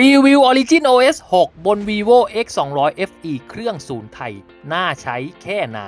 รีวิว Origin OS 6 บน vivo X 2 0 0 FE เครื่องศูนย์ไทย น่าใช้แค่ไหน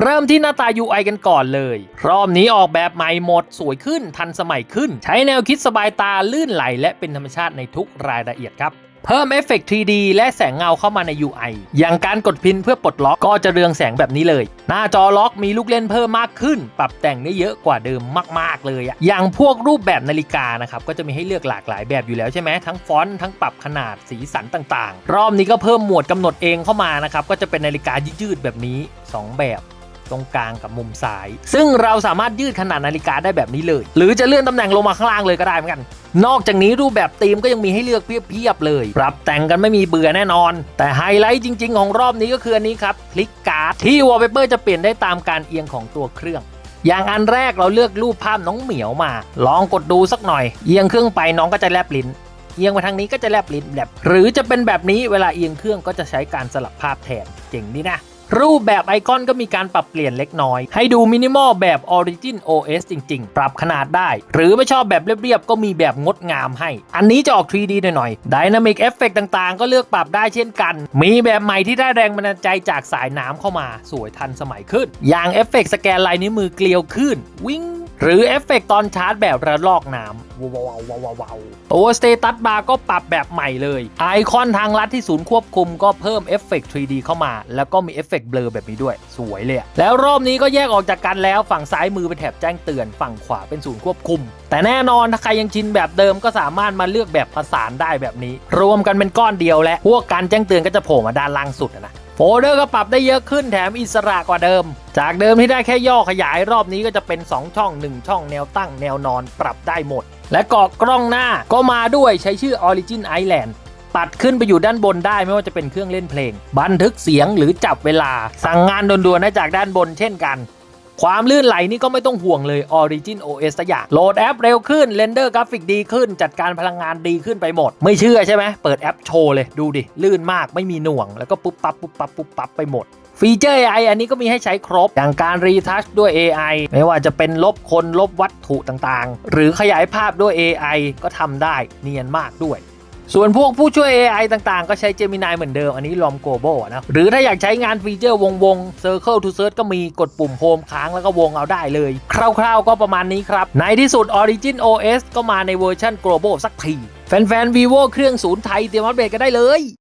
เริ่มที่หน้าตา UI กันก่อนเลย รอบนี้ออกแบบใหม่หมด สวยขึ้นทันสมัยขึ้น ใช้แนวคิดสบายตาลื่นไหล และเป็นธรรมชาติในทุกรายละเอียดครับ เพิ่มเอฟเฟกต์ 3D และแสงเงาเข้ามาใน UI อย่างการกดพินเพื่อปลดล็อกก็จะเรืองแสงแบบนี้เลย หน้าจอล็อกมีลูกเล่นเพิ่มมากขึ้น ปรับแต่งได้เยอะกว่าเดิมมาก ๆ เลยอะอย่างพวกรูปแบบนาฬิกานะครับก็จะมีให้เลือกหลากหลายแบบอยู่แล้วใช่ไหมทั้งฟอนต์ทั้งปรับขนาดสีสันต่าง ๆ รอบนี้ก็เพิ่มหมวดกำหนดเองเข้ามานะครับก็จะเป็นนาฬิกายืดๆแบบนี้ 2 แบบตรงกลางกับมุมซ้าย ซึ่งเราสามารถยืดขนาดนาฬิกาได้แบบนี้เลย หรือจะเลื่อนตำแหน่งลงมาข้างล่างเลยก็ได้เหมือนกัน นอกจากนี้รูปแบบธีมก็ยังมีให้เลือกเพียบๆเลย ปรับแต่งกันไม่มีเบื่อแน่นอน แต่ไฮไลท์จริง ๆ ของรอบนี้ก็คืออันนี้ครับคลิกการ์ดที่วอลเปเปอร์จะเปลี่ยนได้ตามการเอียงของตัวเครื่องอย่างอันแรกเราเลือกรูปภาพน้องเหมียวมา ลองกดดูสักหน่อย เอียงเครื่องไปน้องก็จะแลบลิ้น เอียงไปทางนี้ก็จะแลบลิ้นแบบหรือจะเป็นแบบนี้เวลาเอียงเครื่องก็จะใช้การสลับภาพแทนเจ๋งดีนะ รูปแบบไอคอนก็มีการปรับเปลี่ยนเล็กน้อย ให้ดูมินิมอลแบบ Origin OS จริง ๆ ปรับขนาดได้ หรือไม่ชอบแบบเรียบๆ ก็มีแบบงดงามให้ อันนี้จะออก 3D หน่อยๆ Dynamic Effect ต่างๆ ก็เลือกปรับได้เช่นกัน มีแบบใหม่ที่ได้แรงบันดาลใจจากสายน้ำเข้ามา สวยทันสมัยขึ้น อย่างเอฟเฟกต์สแกนลายนิ้วมือเกลียวขึ้น วิ่ง หรือเอฟเฟกต์ตอนชาร์จแบบระลอกน้ำว้าวว้าวว้าววาวตัวสเตตัสบาร์ก็ปรับแบบใหม่เลย ไอคอนทางลัดที่ศูนย์ควบคุมก็เพิ่มเอฟเฟกต์ 3D เข้ามา แล้วก็มีเอฟเฟกต์เบลอแบบนี้ด้วย สวยเลยแล้วรอบนี้ก็แยกออกจากกันแล้วฝั่งซ้ายมือเป็นแถบแจ้งเตือน ฝั่งขวาเป็นศูนย์ควบคุม แต่แน่นอนถ้าใครยังชินแบบเดิมก็สามารถมาเลือกแบบผสานได้แบบนี้ รวมกันเป็นก้อนเดียวและพวกการแจ้งเตือนก็จะโผล่มาด้านล่างสุดนะ โฟลเดอร์ก็ปรับได้เยอะขึ้นแถมอิสระกว่าเดิม จากเดิมที่ได้แค่ย่อขยายรอบนี้ก็จะเป็น 2 ช่อง 1 ช่องแนวตั้งแนวนอนปรับได้หมด และกรอกกล้องหน้าก็มาด้วยใช้ชื่อ Origin Island ปัดขึ้นไปอยู่ด้านบนได้ไม่ว่าจะเป็นเครื่องเล่นเพลง บันทึกเสียงหรือจับเวลา สั่งงานด่วนๆได้จากด้านบนเช่นกัน ความลื่นไหลนี่ก็ไม่ต้องห่วงเลย Origin OS สักอย่าง โหลดแอปเร็วขึ้นเรนเดอร์กราฟิกดีขึ้น จัดการพลังงานดีขึ้นไปหมด ไม่เชื่อใช่ไหมเปิดแอปโชว์เลยดูดิ ลื่นมากไม่มีหน่วง แล้วก็ปุ๊บปั๊บปุ๊บปั๊บปุ๊บปั๊บไปหมดฟีเจอร์ AI อันนี้ก็มีให้ใช้ครบ อย่างการรีทัชด้วย AI ไม่ว่าจะเป็นลบคนลบวัตถุต่างๆ หรือขยายภาพด้วย AI ก็ทำได้เนียนมากด้วย ส่วนพวกผู้ช่วย AI ต่างๆ ก็ใช้ Gemini เหมือนเดิม อันนี้ลอมโกโบนะ หรือถ้าอยากใช้งานฟีเจอร์วงวงๆ Circle to Search ก็มีกดปุ่มโฮมค้างแล้วก็วงเอาได้เลย คร่าวๆก็ประมาณนี้ครับ ในที่สุด Origin OS ก็มาในเวอร์ชัน Global สักที แฟนๆ vivo เครื่องศูนย์ไทยเตรียมอัปเดตกันได้เลย